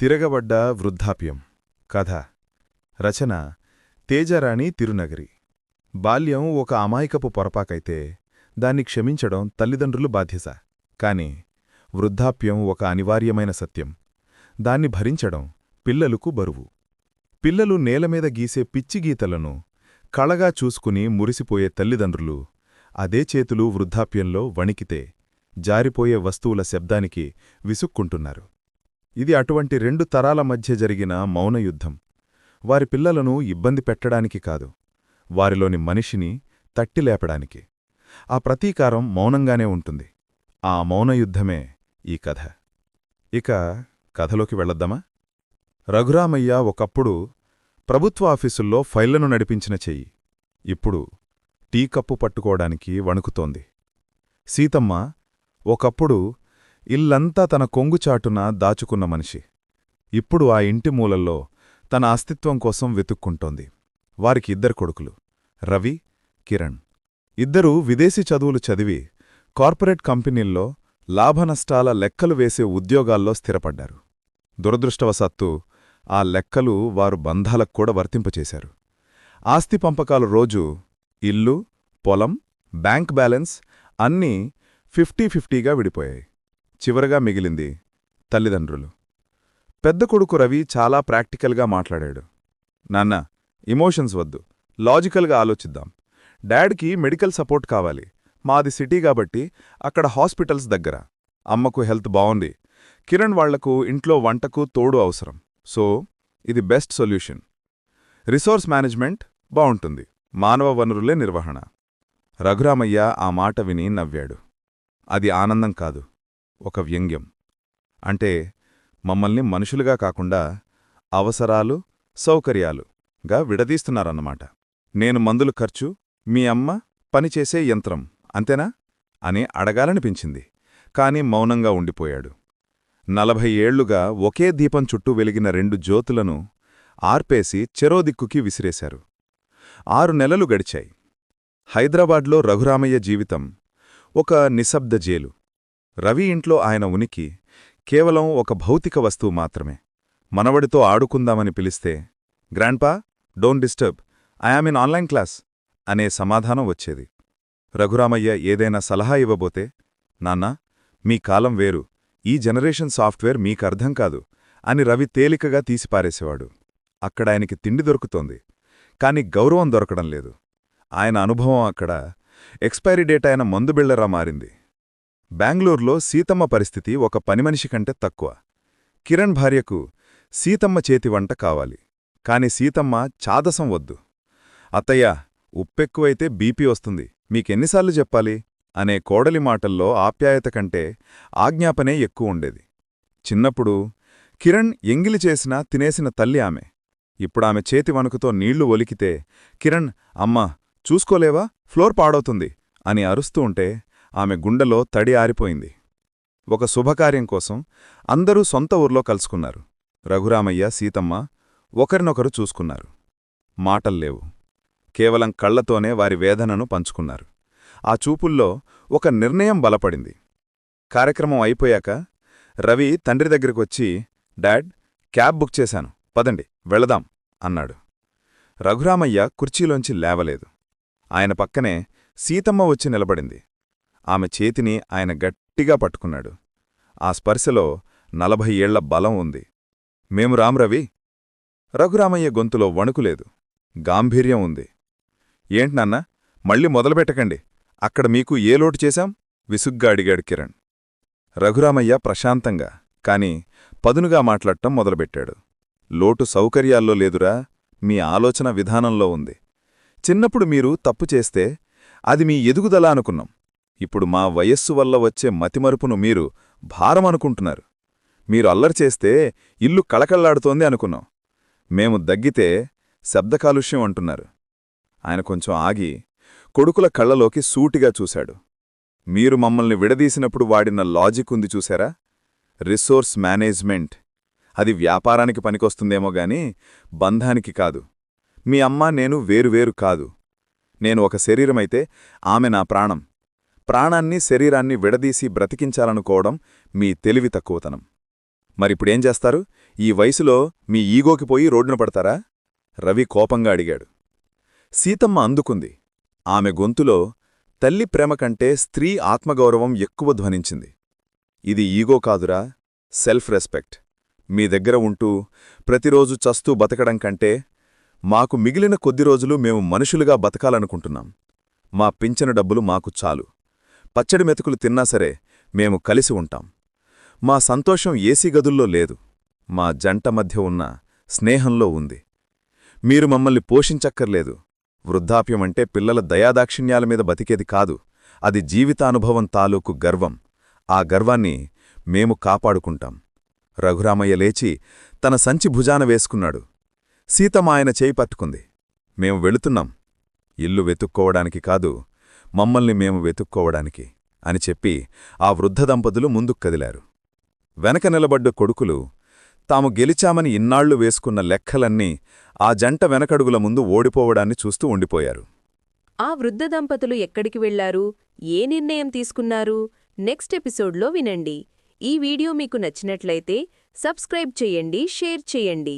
తిరగబడ్డ వృద్ధాప్యం. కథ. రచన. తేజరాణి తిరునగరి. బాల్యం ఒక అమాయకపు పొరపాకైతే దాన్ని క్షమించడం తల్లిదండ్రులు బాధ్యత. కాని వృద్ధాప్యం ఒక అనివార్యమైన సత్యం. దాన్ని భరించడం పిల్లలకు బరువు. పిల్లలు నేలమీద గీసే పిచ్చి గీతలను కళగా చూసుకుని మురిసిపోయే తల్లిదండ్రులు అదే చేతులు వృద్ధాప్యంలో వణికితే జారిపోయే వస్తువుల శబ్దానికి విసుక్కుంటున్నారు. ఇది అటువంటి రెండు తరాల మధ్య జరిగిన మౌనయుద్ధం. వారి పిల్లలను ఇబ్బంది పెట్టడానికి కాదు వారిలోని మనిషిని తట్టిలేపడానికి. ఆ ప్రతీకారం మౌనంగానే ఉంటుంది. ఆ మౌనయుద్ధమే ఈ కథ. ఇక కథలోకి వెళ్ళొద్దామా రఘురామయ్య ఒకప్పుడు ప్రభుత్వ ఆఫీసుల్లో ఫైళ్ళను నడిపించిన చెయ్యి ఇప్పుడు టీ కప్పు పట్టుకోవడానికి వణుకుతోంది. సీతమ్మ ఒకప్పుడు ఇల్లంతా తన కొంగుచాటున దాచుకున్న మనిషి. ఇప్పుడు ఆ ఇంటి మూలల్లో తన అస్తిత్వం కోసం వెతుక్కుంటోంది. వారికి ఇద్దరు కొడుకులు రవి కిరణ్. ఇద్దరూ విదేశీ చదువులు చదివి కార్పొరేట్ కంపెనీల్లో లాభనష్టాల లెక్కలు వేసే ఉద్యోగాల్లో స్థిరపడ్డారు. దురదృష్టవశాత్తు ఆ లెక్కలు వారు బంధాలకు కూడా వర్తింపచేశారు. ఆస్తి పంపకాలు రోజు ఇల్లు పొలం బ్యాంక్ బ్యాలెన్స్ అన్నీ ఫిఫ్టీ ఫిఫ్టీగా విడిపోయాయి. చివరగా మిగిలింది తల్లిదండ్రులు. పెద్ద కొడుకు రవి చాలా ప్రాక్టికల్గా మాట్లాడాడు. నాన్న ఇమోషన్స్ వద్దు. లాజికల్గా ఆలోచిద్దాం. డాడ్కి మెడికల్ సపోర్ట్ కావాలి. మాది సిటీ కాబట్టి అక్కడ హాస్పిటల్స్ దగ్గర. అమ్మకు హెల్త్ బావుంది. కిరణ్ వాళ్ళకు ఇంట్లో వంటకు తోడు అవసరం. సో ఇది బెస్ట్ సొల్యూషన్. రిసోర్స్ మేనేజ్మెంట్ బావుంటుంది. మానవ వనరులే నిర్వహణ. రఘురామయ్య ఆ మాట విని నవ్వాడు. అది ఆనందం కాదు. ఒక వ్యంగ్యం. అంటే మమ్మల్ని మనుషులుగా కాకుండా అవసరాలు సౌకర్యాలుగా విడదీస్తున్నారన్నమాట. నేను మందులు ఖర్చు మీ అమ్మ పనిచేసే యంత్రం అంతేనా? అని అడగాలనిపించింది. కాని మౌనంగా ఉండిపోయాడు. నలభై ఏళ్ళుగా ఒకే దీపం చుట్టూ వెలిగిన రెండు జ్యోతులను ఆర్పేసి చెరోదిక్కుకి విసిరేశారు. ఆరు నెలలు గడిచాయి. హైదరాబాద్లో రఘురామయ్య జీవితం ఒక నిశ్శబ్ద జేలు. రవి ఇంట్లో ఆయన ఉనికి కేవలం ఒక భౌతిక వస్తువు మాత్రమే. మనవడితో ఆడుకుందామని పిలిస్తే grandpa don't disturb I'm in online class అనే సమాధానం వచ్చేది. రఘురామయ్య ఏదైనా సలహా ఇవ్వబోతే నాన్నా మీ కాలం వేరు ఈ జనరేషన్ సాఫ్ట్వేర్ మీకర్థం కాదు అని రవి తేలికగా తీసిపారేసేవాడు. అక్కడ ఆయనకి తిండి దొరుకుతోంది కాని గౌరవం దొరకడం లేదు. ఆయన అనుభవం అక్కడ ఎక్స్పైరీ డేట్ అయిన మందుబిళ్ళరా మారింది. బెంగళూరులో సీతమ్మ పరిస్థితి ఒక పనిమనిషి కంటే తక్కువ. కిరణ్ భార్యకు సీతమ్మ చేతి వంట కావాలి. కాని సీతమ్మ చాదసం వద్దు. అత్తయ్య ఉప్పెక్కువైతే బీపీ వస్తుంది. మీకెన్నిసార్లు చెప్పాలి? అనే కోడలి మాటల్లో ఆప్యాయత కంటే ఆజ్ఞాపనే ఎక్కువ ఉండేది. చిన్నప్పుడు కిరణ్ ఎంగిలి చేసినా తినేసిన తల్లి ఆమె. ఇప్పుడామె చేతి వణుకుతో నీళ్ళు ఒలికితే కిరణ్ అమ్మా చూసుకోలేవా? ఫ్లోర్ పాడవుతుంది అని అరుస్తూ ఉంటే ఆమె గుండెలో తడి ఆరిపోయింది. ఒక శుభకార్యం కోసం అందరూ సొంత ఊర్లో కలుసుకున్నారు. రఘురామయ్య సీతమ్మ ఒకరినొకరు చూసుకున్నారు. మాటల్లేవు కేవలం కళ్ళతోనే వారి వేదనను పంచుకున్నారు. ఆ చూపుల్లో ఒక నిర్ణయం బలపడింది. కార్యక్రమం అయిపోయాక రవి తండ్రి దగ్గరికొచ్చి డాడ్ క్యాబ్ బుక్ చేశాను. పదండి వెళదాం అన్నాడు. రఘురామయ్య కుర్చీలోంచి లేవలేదు. ఆయన పక్కనే సీతమ్మ వచ్చి నిలబడింది. ఆమె చేతిని ఆయన గట్టిగా పట్టుకున్నాడు. ఆ స్పర్శలో నలభై ఏళ్ళ బలం ఉంది. మేము రామ్రవి రఘురామయ్య గొంతులో వణుకులేదు గాంభీర్యం ఉంది. ఏంట్నాన్న మళ్ళీ మొదలుపెట్టకండి. అక్కడ మీకు ఏ లోటు చేశాం? విసుగ్గా అడిగాడు కిరణ్. రఘురామయ్య ప్రశాంతంగా కాని పదునుగా మాట్లాడటం మొదలుపెట్టాడు. లోటు సౌకర్యాల్లో లేదురా మీ ఆలోచన విధానంలో ఉంది. చిన్నప్పుడు మీరు తప్పు చేస్తే అది మీ ఎదుగుదల అనుకున్నాం. ఇప్పుడు మా వయస్సు వల్ల వచ్చే మతిమరుపును మీరు భారమనుకుంటున్నారు. మీరు అల్లరి చేస్తే ఇల్లు కళకళ్ళాడుతోంది అనుకున్నాం. మేము దగ్గితే శబ్దకాలుష్యం అంటున్నారు. ఆయన కొంచెం ఆగి కొడుకుల కళ్ళలోకి సూటిగా చూశాడు. మీరు మమ్మల్ని విడదీసినప్పుడు వాడిన లాజిక్ ఉంది చూశారా? Resource management. అది వ్యాపారానికి పనికొస్తుందేమో గాని బంధానికి కాదు. మీ అమ్మ నేను వేరువేరు కాదు. నేను ఒక శరీరమైతే ఆమె నా ప్రాణం. ప్రాణాన్ని శరీరాన్ని విడదీసి బ్రతికించాలనుకోవడం మీ తెలివి తక్కువతనం. మరిప్పుడేం చేస్తారు? ఈ వయసులో మీ ఈగోకి పోయి రోడ్డున పడతారా? రవి కోపంగా అడిగాడు. సీతమ్మ అందుకుంది. ఆమె గొంతులో తల్లి ప్రేమ కంటే స్త్రీ ఆత్మగౌరవం ఎక్కువ ధ్వనించింది. ఇది ఈగో కాదురా సెల్ఫ్ రెస్పెక్ట్ మీ దగ్గర ఉంటూ ప్రతిరోజు చస్తూ బతకడం కంటే మాకు మిగిలిన కొద్ది రోజులు మేము మనుషులుగా బతకాలనుకుంటున్నాం. మా పింఛను డబ్బులు మాకు చాలు. పచ్చడి మెతుకులు తిన్నా సరే మేము కలిసి ఉంటాం. మా సంతోషం ఏసీ గదుల్లో లేదు. మా జంట మధ్య ఉన్న స్నేహంలో ఉంది. మీరు మమ్మల్ని పోషించక్కర్లేదు. వృద్ధాప్యమంటే పిల్లల దయాదాక్షిణ్యాల మీద బతికేది కాదు. అది జీవితానుభవం తాలూకు గర్వం. ఆ గర్వాన్ని మేము కాపాడుకుంటాం. రఘురామయ్య లేచి తన సంచి భుజాన వేసుకున్నాడు. సీతమాయన ఆయన చేయి పట్టుకుంది. మేము వెళుతున్నాం. ఇల్లు వెతుక్కోవడానికి కాదు మమ్మల్ని మేము వెతుక్కోవడానికి అని చెప్పి ఆ వృద్ధ దంపతులు ముందుకు కదిలారు. వెనక నిలబడ్డ కొడుకులు తాము గెలిచామని ఇన్నాళ్ళు వేసుకున్న లెక్కలన్నీ ఆ జంట వెనకడుగుల ముందు ఓడిపోవడాన్ని చూస్తూ ఉండిపోయారు. ఆ వృద్ధ దంపతులు ఎక్కడికి వెళ్ళారు ఏ నిర్ణయం తీసుకున్నారు? నెక్స్ట్ ఎపిసోడ్లో వినండి. ఈ వీడియో మీకు నచ్చినట్లయితే సబ్స్క్రైబ్ చేయండి షేర్ చేయండి.